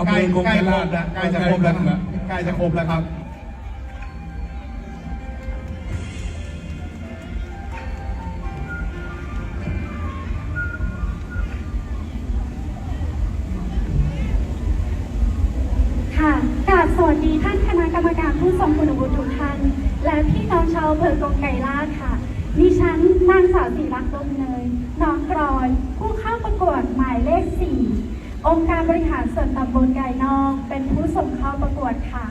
อำใกเภล้อกงใกล้ไกรครลาบดแล้วใกล้จะครบแล้วครับใกล้จะครบแล้วครับค่ะกราบสวัสดีท่านคณะกรรมการผู้ทรงคุณวุฒิทุกท่าน และพี่น้องชาวอำเภอกงไกรลาดค่ะ ดิฉันนางสาวศิรักษ์ลมเนยน้องกรอย ผู้เข้าประกวดหมายเลข4 องค์การบริหารส่วนตำบลไก่นอกเป็นผู้ส่งเข้าประกวดค่ะ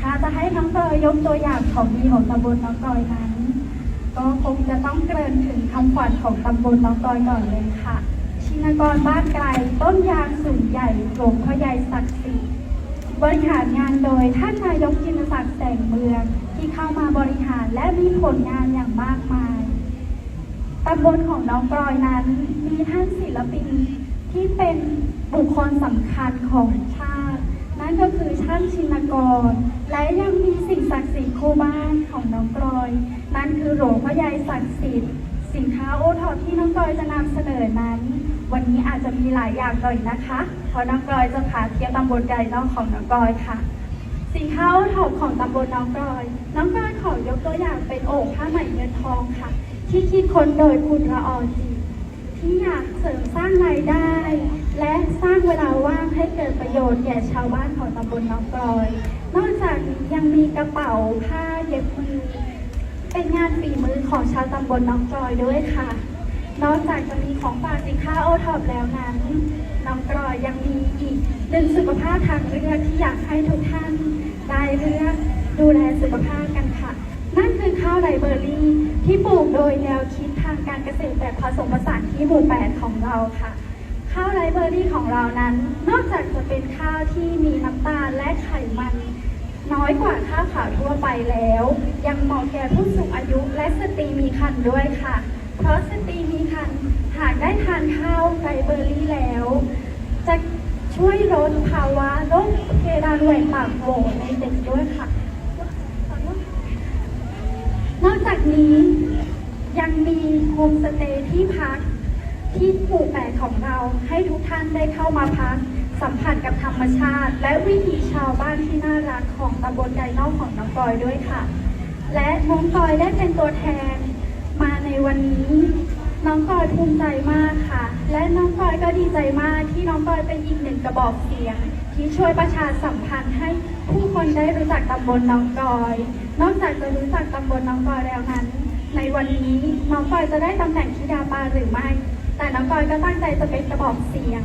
ถ้าจะให้น้องกรอยยกตัวอย่างของดีของตำบลน้องกอยนั้น ก็คงจะต้องเกริ่นถึงคำขวัญของตำบลน้องกอยก่อนเลยค่ะ ชินกรบ้านไกลต้นยางสูงใหญ่หลวงพ่อใหญ่ศักดิ์สิทธิ์บริหารงานโดยท่านนายกจินศักดิ์แสงเมืองที่เข้ามาบริหารและมีผลงานอย่างมากมายตำบลของน้องกรอยนั้นมีท่านศิลปิน ที่เป็นบุคคลสำคัญของชาติ นั่นก็คือท่านชินกร และยังมีสิ่งศักดิ์สิทธิ์คู่บ้านของน้องกรอย นั่นคือหลวงพ่อใหญ่ศักดิ์สิทธิ์สินค้าโอทอปที่น้องกรอยจะนำเสนอนั้น วันนี้อาจจะมีหลายอย่างหน่อยนะคะ เพราะน้องกรอยจะพาเที่ยวตำบลไก่นอกของน้องกรอยค่ะ สินค้าโอทอปของตำบลน้องกรอย น้องกรอยขอยกตัวอย่างเป็นโอ่งผ้าไหมเงินทองค่ะ ที่คิดค้นโดยคุณละออจีที่อยากเสริมสร้างรายได้ และสร้างเวลาว่างให้เกิดประโยชน์แก่ชาวบ้านของตำบลน้องกรอย นอกจากนี้ยังมีกระเป๋าผ้าเย็บมือเป็นงานฝีมือของชาวตำบลน้องกรอยด้วยค่ะ นอกจากจะมีของฝากสินค้าโอท็อปแล้วนั้น น้องกรอยยังมีอีกหนึ่งสุขภาพทางเลือกที่อยากให้ทุกท่านได้เลือกดูแลสุขภาพกันค่ะ นั่นคือข้าวไรเบอรี่ที่ปลูกโดยแนวคิดทางการเกษตรแบบผสมผสานที่หมู่แปดของเราค่ะ ข้าวไรเบอรี่ของเรานั้น นอกจากจะเป็นข้าวที่มีน้ำตาลและไขมัน น้อยกว่าข้าวขาวทั่วไปแล้ว ยังเหมาะแก่ผู้สูงอายุและสตรีมีครรภ์ด้วยค่ะ เพราะสตรีมีครรภ์หากได้ทานข้าวไรเบอรี่แล้ว จะช่วยลดภาวะโรคเพดานแหว่งปากโหวในเด็กด้วยค่ะ นอกจากนี้ยังมีโฮมสเตย์ที่พัก ที่หมู่แปดของเราให้ทุกท่านได้เข้ามาพัก สัมผัสกับธรรมชาติ และวิถีชาวบ้านที่น่ารักของตำบลไก่นอกของน้องกอยด้วยค่ะ และน้องกอยได้เป็นตัวแทนมาในวันนี้ น้องกอยภูมิใจมากค่ะ และน้องกอยก็ดีใจมากที่น้องกอยเป็นอีกหนึ่งกระบอกเสียง ที่ช่วยประชาสัมพันธ์ให้ผู้คนได้รู้จักตำบลน้องกอย นอกจากจะรู้จักตำบลน้องกอยแล้วนั้น ในวันนี้น้องกอยจะได้ตำแหน่งธิดาปาหรือไม่ แต่น้องกอยก็ตั้งใจจะเป็นกระบอกเสียง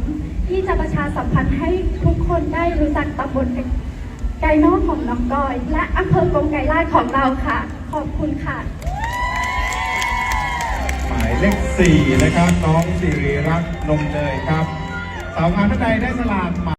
ที่จะประชาสัมพันธ์ให้ทุกคนได้รู้จักตำบลไก่นอกของน้องกอย และอำเภอกงไกรลาดของเราค่ะ ขอบคุณค่ะ หมายเลขสี่นะครับ น้องสิริรักษ์นมเนยครับ สาวงามท่านใดได้สลากหมาย